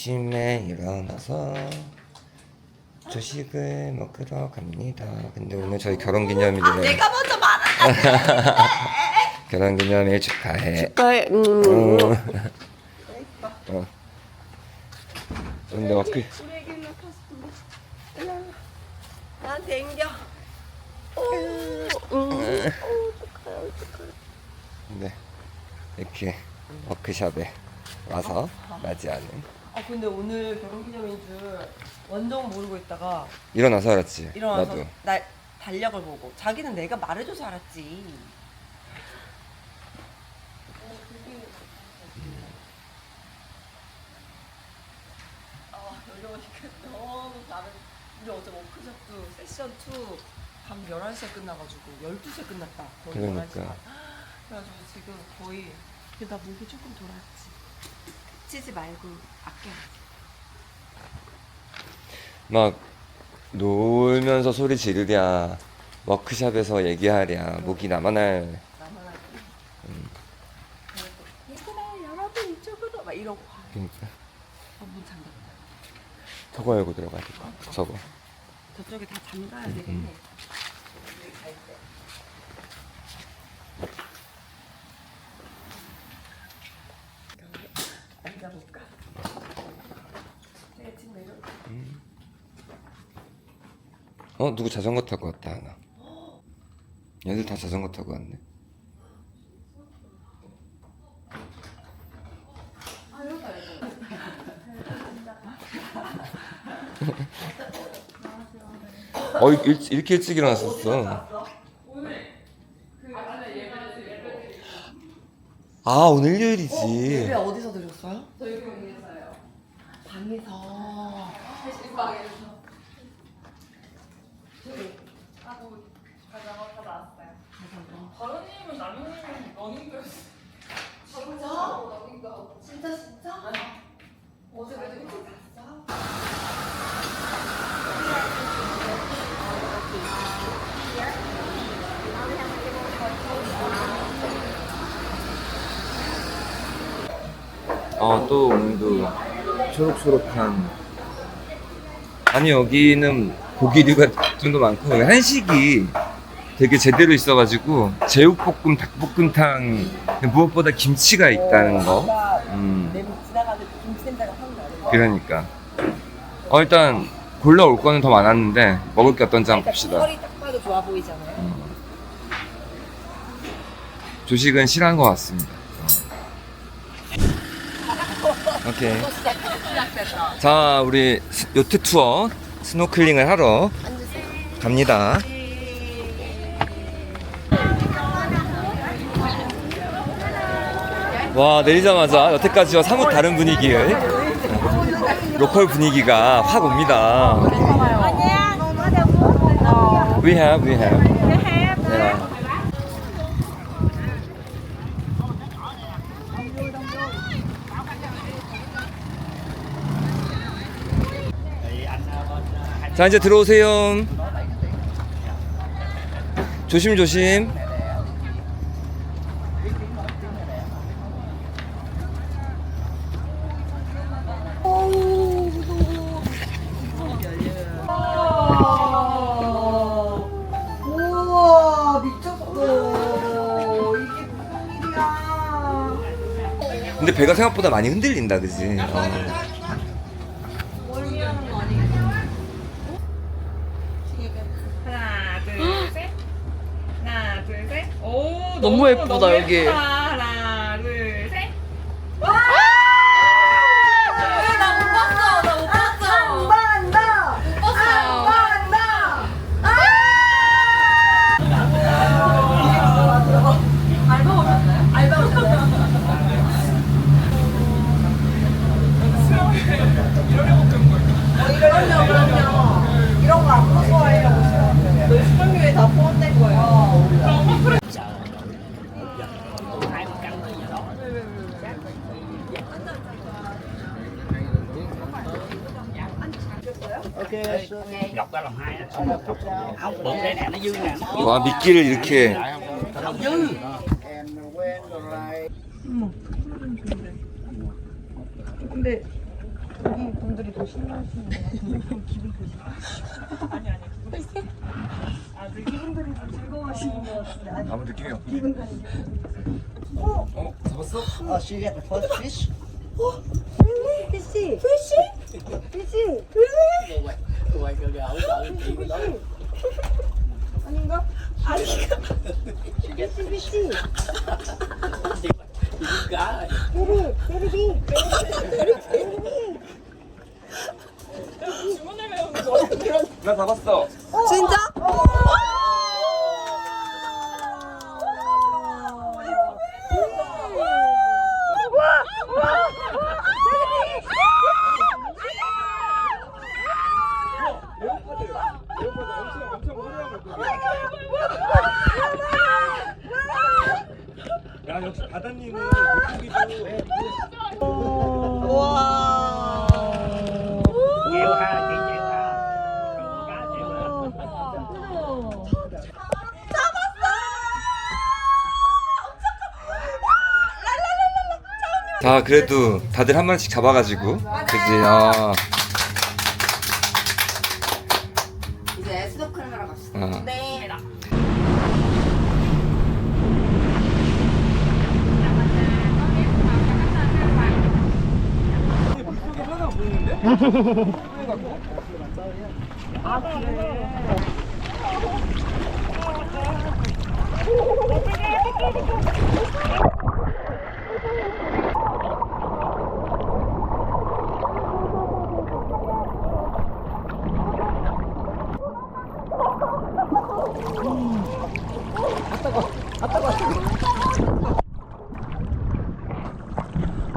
아침에 일어나서 조식을 먹으러 갑니다. 근데 오늘 저희 결혼 기념일이래. 아, 내가 먼저 말한다. 결혼 기념일 축하해. 그래, 음. 어. 어. 근데 막 그, 나한테 앵겨. 오, 음. 네 이렇게 워크숍에 와서 맞이하는. 아 근데 오늘 결혼기념일 줄 완전 모르고 있다가 일어나서 알았지. 일어나서 나도. 날 달력을 보고 자기는 내가 말해줘서 알았지. 아 여기 오니까 너무 다른. 우리 어제 워크숍도 세션 2밤 11시에 끝나가지고 12시에 끝났다. 거의 그러니까. 11시가. 그래가지고 지금 거의 근데 나 목이 조금 돌았지. 치지 말고 아껴야지. 막 놀면서 소리 지르랴 워크숍에서 얘기하랴 목이 나만할 나만 알고. 얘들아 여러분 이쪽으로 막 이러고 가. 그러니까 어, 문 잠갔다. 저거 열고 들어가야 될것 같아 저거 저쪽에 다 잠가야 되겠네. 여기 갈 때. 앉아볼까? 내가 지금 내려. 어 누구 자전거 타고 왔다 하나. 얘들 다 자전거 타고 왔네. 어 일, 이렇게 일찍 일어났었어. 아 오늘 일요일이지. 왜 어디서 들었어요? 저희 방에서요. 방에서. 어 또 오늘도 초록초록한 아니 여기는 고기류가 좀 더 많고 한식이 되게 제대로 있어가지고 제육볶음, 닭볶음탕 무엇보다 김치가 있다는 거 음. 그러니까 어 일단 골라 올 거는 더 많았는데 먹을 게 어떤지 한번 봅시다 털이 딱 봐도 좋아 보이잖아요. 음. 조식은 실한 것 같습니다 어. 오케이. 자, 우리 스- 요트 투어 스노클링을 하러 갑니다. 와, 내리자마자 여태까지와 사뭇 다른 분위기의 로컬 분위기가 확 옵니다. We have, we have. Yeah. 자 이제 들어오세요. 조심 조심. 근데 배가 생각보다 많이 흔들린다, 그지? 어. 하나 둘셋 하나 둘셋 오 너무 예쁘다, 여기. 예쁘다. 와 미끼를 이렇게. 근데 여기 분들이 더 신나하시는 것 같은데. 기분 탓이 아니 아니. 기분 아 이분들이 더 즐거워하시는 것 같은데 아무 느낌이 없어. 어, 잡았어? Oh, so you get the first fish? 피시 피시 是 자 그래도 다들 한 마리씩 잡아가지고 그지 어. 이제 스노클 하러 갑시다. 어. 네. 아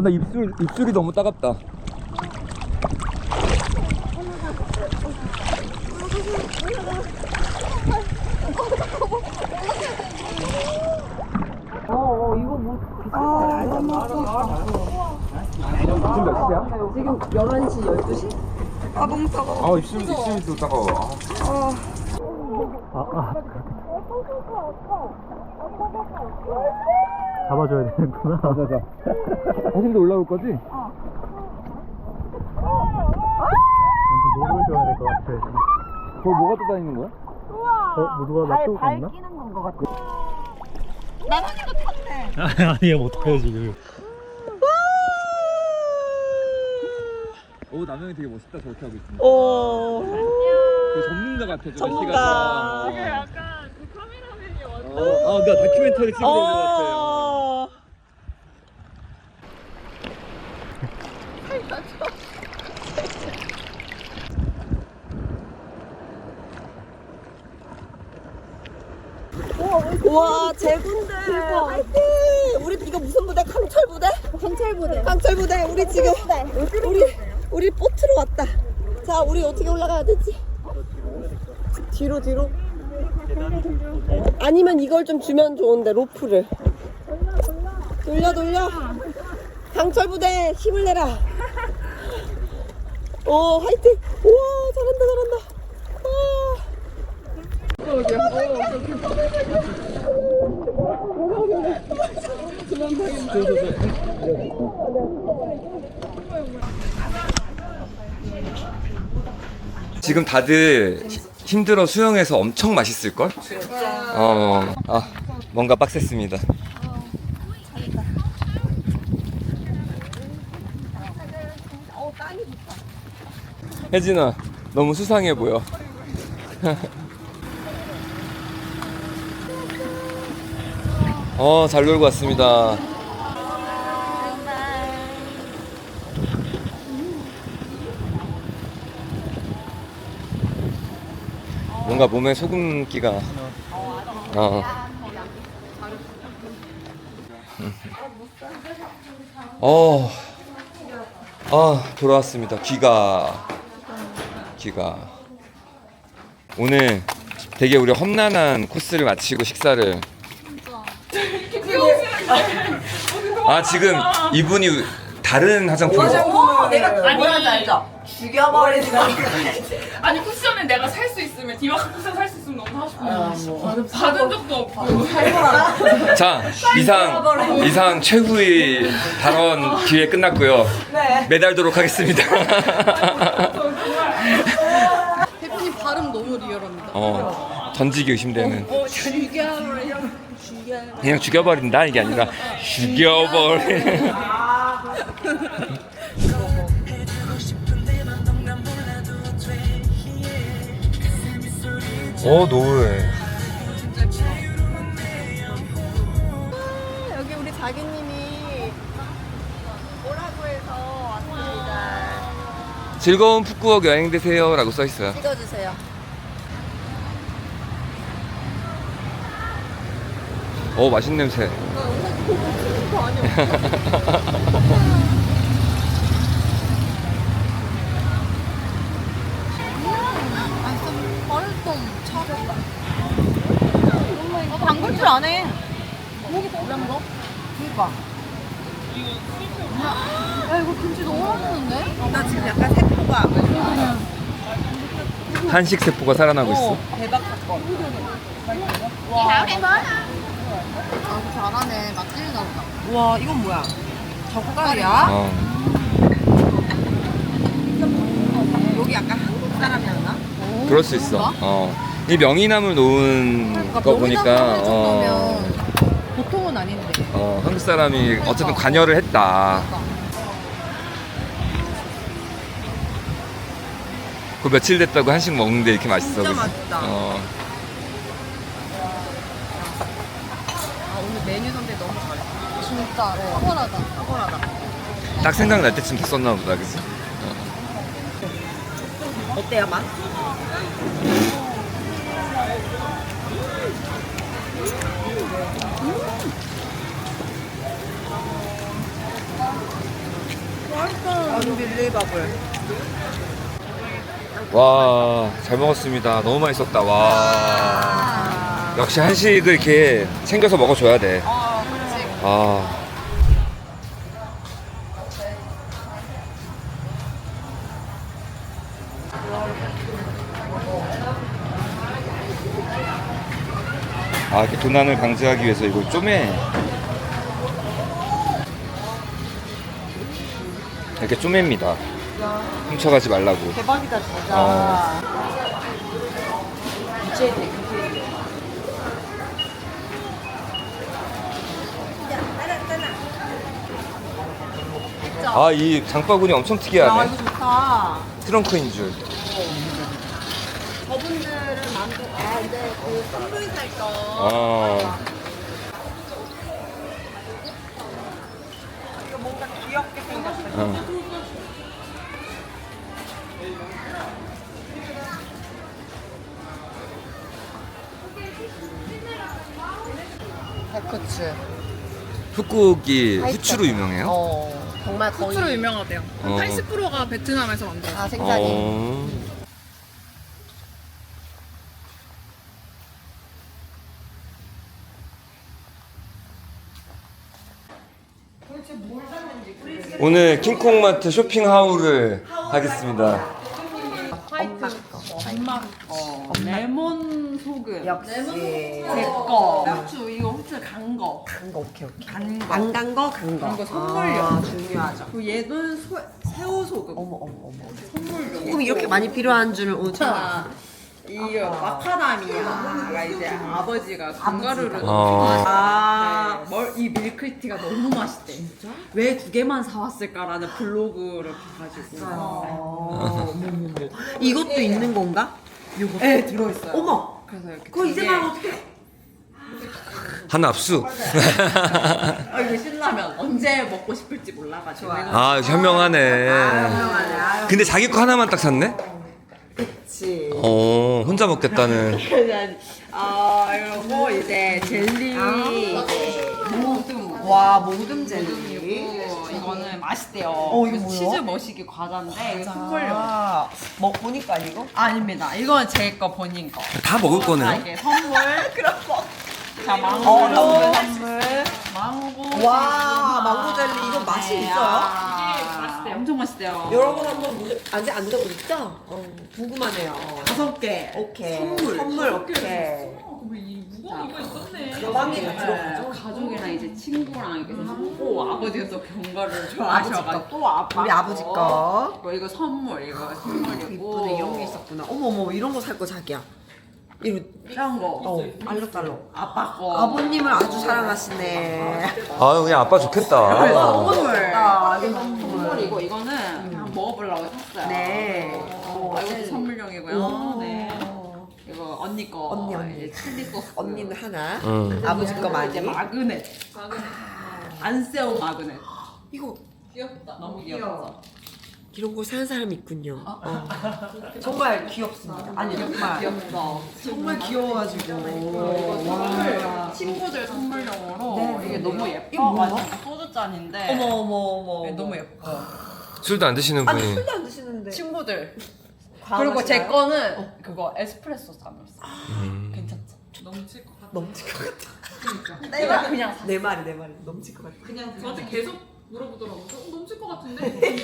나 입술 입술이 너무 따갑다. 지금 몇 시야? 지금 11시 12시? 아 너무 따가워 아 입술 입술이 또 따가워. 잡아줘야 되는구나. 맞아. 사진도 올라올 거지? 왠지 노를 줘야 될 것 같아. 거기 뭐가 떠다니는 거야? 어, 뭐 누가 놔두고 갔나? 아니야, 못 타요, 지금. 오 남영이 되게 멋있다 저렇게 하고 있으니까. 오. 되게 전문가 같아 저 전문가. 되게 약간 그 카메라맨이 완전 어, 아, 나 다큐멘터리 찍는 것 같아. 어. 와 제군대. 화이팅! 우리 이거 무슨 부대? 강철 부대? 강철 부대. 강철 부대. 우리 지금 우리 우리 보트로 왔다. 자 우리 어떻게 올라가야 되지? 뒤로 뒤로. 아니면 이걸 좀 주면 좋은데 로프를. 돌려 돌려. 강철 부대 힘을 내라. 오 화이팅. 우와 잘한다 잘한다. 와. 지금 다들 히- 힘들어 수영해서 엄청 맛있을 걸? 어, 아 뭔가 빡셌습니다. 혜진아 너무 수상해 보여. 어, 잘 놀고 왔습니다. 뭔가 몸에 소금기가 어. 어. 아, 돌아왔습니다. 귀가 귀가 오늘 되게 우리 험난한 코스를 마치고 식사를 아 지금 이분이 다른 화장품 어, 내가 그 아니. 뭐라는지 알죠? 죽여버리는 거. 아니 쿠션은 내가 살 수 있으면 디바카 쿠션 살 수 있으면 너무 하고 싶어. 받은 적도 없고. 자 이상 이상 최후의 발언 기회 끝났고요. 네. 매달도록 하겠습니다. 대표님 발음 너무 리얼합니다. 어 던지기 의심되는. 어, 죽여버려. 그냥 죽여버린다 이게 아니라 죽여버리. 어 노래. 여기 우리 자기님이 뭐라고 해서 왔습니다. 즐거운 푸꾸옥 여행 되세요라고 써 있어요. 찍어주세요. 어 맛있는 냄새. 담글 줄 아네. 목이 뭐란 거? 그니까. 야 이거 김치 너무 맛있는데? 나 지금 약간 세포가 한식 세포가 살아나고 있어. 대박 사건. 와. 잘하네. 맛집이 나온다. 와 이건 뭐야? 젓갈이야? 어. 여기 약간 한국 사람이었나? 그럴 수 있어. 어. 이 명이나물 놓은 거 보니까 어, 보통은 아닌데. 어, 한국 사람이 어쨌든 관여를 했다. 그 며칠 됐다고 한식 먹는데 이렇게 맛있어. 진짜? 맛있다. 어. 아 오늘 메뉴 선택 너무 잘해. 진짜 탁월하다. 탁월하다. 딱 생각날 때쯤 다 썼나 보다, 그지? 어때요 맛? 맛있어. 언빌리버블. 와, 잘 먹었습니다. 너무 맛있었다. 와. 역시 한식을 이렇게 챙겨서 먹어줘야 돼. 아. 아, 이렇게 도난을 방지하기 위해서 이걸 쪼매. 이렇게 쪼맵니다. 훔쳐가지 말라고. 대박이다 진짜. 어. 아, 이 장바구니 엄청 아 특이하네. 이거 좋다. 트렁크인 줄. 아 이제 그 선물 살 거. 어. 이거 뭔가 귀엽게 생겼어. 어. 백후추. 흑국이 후추로 유명해요? 어 정말 거의. 후추로 유명하대요. 어. 80%가 베트남에서 만들어요. 아 생산이. 어. 오늘 킹콩마트 쇼핑 하울을 하겠습니다. 화이트 엄마 거 레몬 소금 역시. 제거 후추 이거 후추 간거 간거 오케이 오케이. 간거 안 간 거, 간 거. 간거 선물용. 아, 중요하죠. 그 얘는 소, 새우 소금 어머 어머 어머. 선물용 소금 이렇게 많이 필요한 줄은 오늘 처음 알았어. 자, 이 마카다미아가 이제 아버지가 견과류를 어. 아, 뭘, 이 밀크티가 너무 맛있대. 진짜? 왜두 개만 사왔을까라는 블로그를 봐가지고. 어, 이것도 있는 건가? 네, 들어있어요. 어머. 그래서 이렇게. 그거 두 이제 개. 말 어떻게? 하나 압수. 아, 이거 신라면 언제 먹고 싶을지 몰라가지고. 아, 현명하네. 근데 자기 거 하나만 딱 샀네? 그치. 어, 혼자 먹겠다는. 그냥, 아, 이러고 이제 젤리. 와 모듬 젤리. 그리고 이거는 맛있대요. 어, 이거 뭐야? 치즈 머시기 과자인데, 이거 선물용. 아, 먹 보니까 이거? 아닙니다. 이건 제 거 본인 거. 다 먹을 아, 거네요. 이게 선물. 그럼 자, 망고. 어, 선물. 망고. 와 망고 젤리 이거 맛이 네, 있어요? 아. 엄청 맛있대요. 여러분 한번 문- 아직 안 드셔보셨죠? 어, 궁금하네요. 다섯 개. 오케이. 선물. 선물 오케이. 여왕이 다 들어가죠? 가족이랑 이제 친구랑 이렇게 먹고 아버지가 또 견과를 좋아하셔가지고 또 아빠 우리 아버지 거. 이거, 이거 선물 이거 선물이고 이쁘네 이런 게 있었구나. 어머 어머 이런 거 살 거 자기야. 이런 이런 거 어 알록달록. 아빠 거 아버님을 아주 사랑하시네. 아유 그냥 아빠 좋겠다. 아, 선물. 선물이고 이거는 그냥 먹어보려고 샀어요. 네. 어, 이것도 선물용이고요. 네. 이거 언니 거. 언니, 언니. 이제 칠리 소스 언니는 하나. 응. 아버지 거 많이. 이제 마그넷. 안세오 마그넷. 이거 귀엽다. 너무 귀엽죠 이런 거 사는 사람이 있군요. 어. 정말 귀엽습니다. 아니 정말 귀엽죠 정말 귀여워가지고. 선물 친구들 선물용으로 이게 너무 예뻐 가지고 소주 잔인데 어머 어머 어머. 네, 너무 예뻐 술도 안 드시는 아니 분이 술도 안 드시는데. 친구들? 그리고 제 거는 그거 에스프레소 잔이었어 괜찮죠? 넘칠 것 같아. 내가 그냥 내 말이 내 말이 넘칠 것 같아. 저한테 계속 물어보더라고요. 어, 넘칠 것 같은데?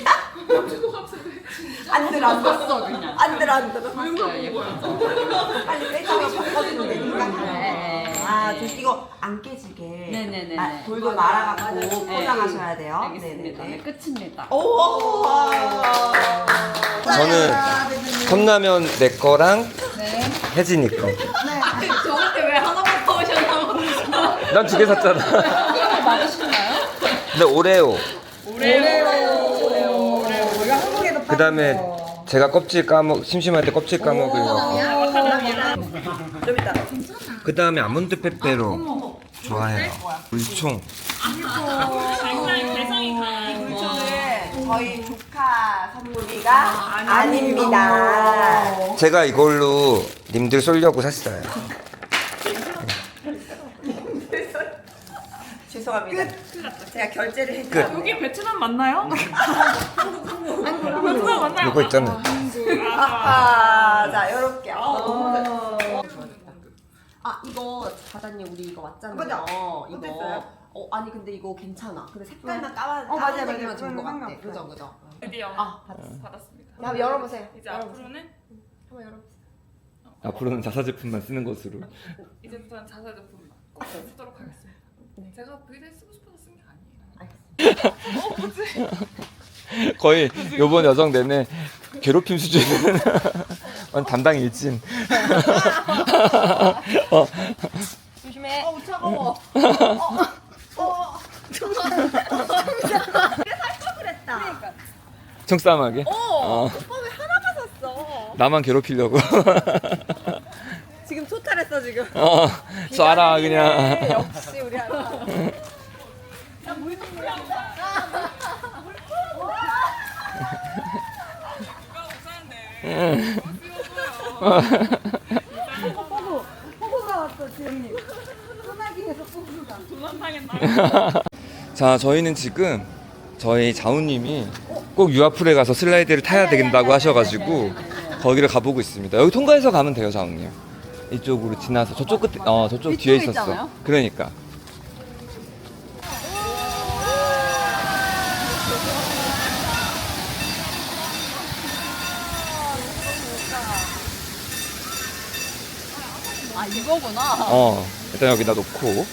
안 들어 안 들어 샀어 그냥 안 들어 안 들어. 빨리 빼가면 바꿔주면 되니까. 네. 아, 저 이거 안 깨지게. 네네네. 아, 돌돌 말아갖고 네. 포장하셔야 돼요. 알겠습니다 네, 네네네. 끝입니다 오. 저는 컵라면 내 거랑 혜진이 거. 저한테 왜 하나만 퍼오셨나고 난두 개 샀잖아. 맞으시나요? 근데 오레오. 그 다음에 제가 껍질 까먹 심심할 때 껍질 까먹으려고. 좀 이따. 그 다음에 아몬드 페페로 좋아해요. 물총. 물총은 저희 조카 선물이가 아닙니다. 제가 이걸로 님들 쏠려고 샀어요. 죄송합니다. 제가 결제를. 끝. 여기 베트남 맞나요? 베트남 맞나요? 이거 있잖아. 아하, 자, 요렇게. 어, 너무 아, 이거 바다님 우리 이거 왔잖아요. 그죠? 이거. 어땠어요? 어, 아니 근데 이거 괜찮아. 근데 색깔만 까만 어, 맞아요, 까만색이면 맞아요. 좋은 것 같아. 그죠, 그죠. 드디어 아, 받, 받았습니다. 한번 열어보세요. 이제 열어보세요. 앞으로는 한번 열어보세요. 앞으로는 자사 제품만 쓰는 것으로. 이제부터는 자사 제품만 꼭 쓰도록 하겠습니다. 제가 브이를 쓰고 싶어서 쓴 게 아니에요. 거의 요번 여정 내내 괴롭힘 수준은 완 담당 일진. 어, 조심해. 어, 차가워. 청싸움하게. 어. 오빠 왜 하나만 샀어? 나만 괴롭히려고. 지금 토탈했어 지금. 어, 쏴라 그냥. 역시 우리 하나. 자, 저희는 지금 저희 자우님이 꼭 유아풀에 가서 슬라이드를 타야 된다고 하셔가지고 거기를 가보고 있습니다. 여기 통과해서 가면 돼요, 자우님. 이쪽으로 지나서 저쪽 끝, 어, 저쪽 뒤에 있었어. 그러니까. 이거구나 어, 일단 여기다 놓고.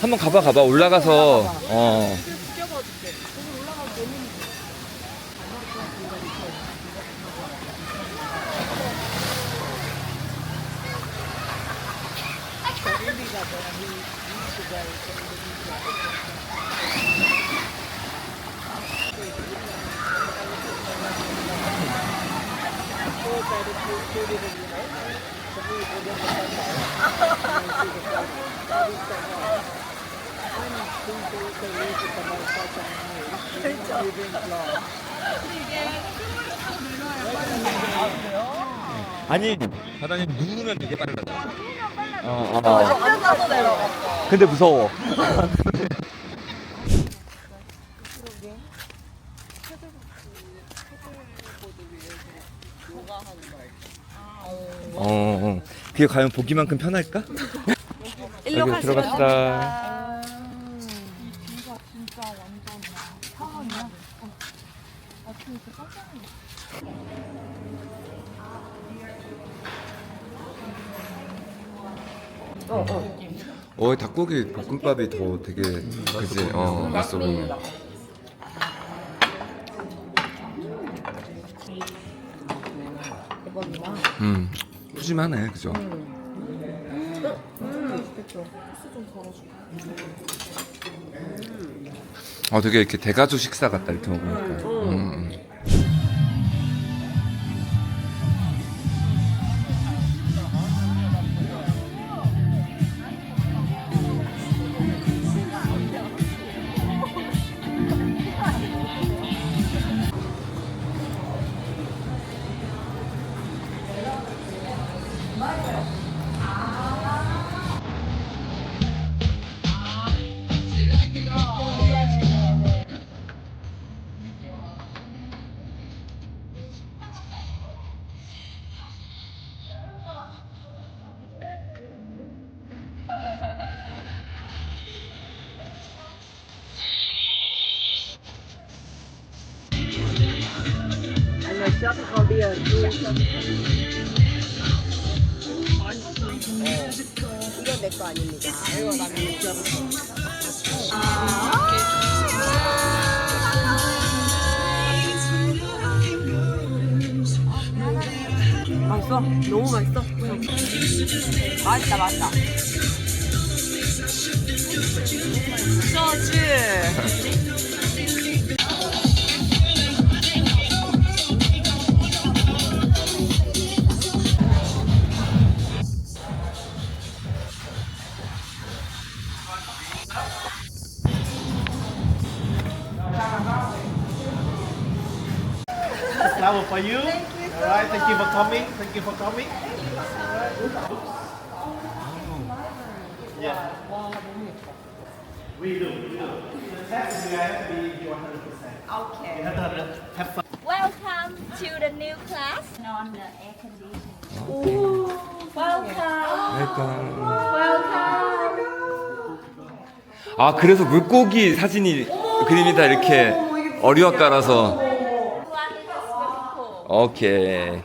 한번 가봐, 가봐. 올라가서, 어. 아니, 바다님 누우면 되게 빠르다. 어, 어. 혼자서 내려갔어. 근데 무서워. 어, 어, 어. 그게 과연 보기만큼 편할까? 여기 들어갑시다. 어, 닭고기 볶음밥이 더 되게 그지? 어, 맛있어 보이네. 음, 푸짐하네, 그죠? 어, 되게 이렇게 대가족 식사 같다 이렇게 먹으니까. 음, 이건 내 거 아닙니다. 맛있어? 너무 맛있어? 맛있다 맛있다 소주 Flower for you. All right, thank you for coming. Thank you for coming. Yeah. We do. We do. The test is you have to be 100%. Okay. You have to have, the- fun. Welcome to the new class on the air conditioning. Welcome. 아 그래서 물고기 사진이 그림이 다 이렇게 어리와 깔아서 Okey.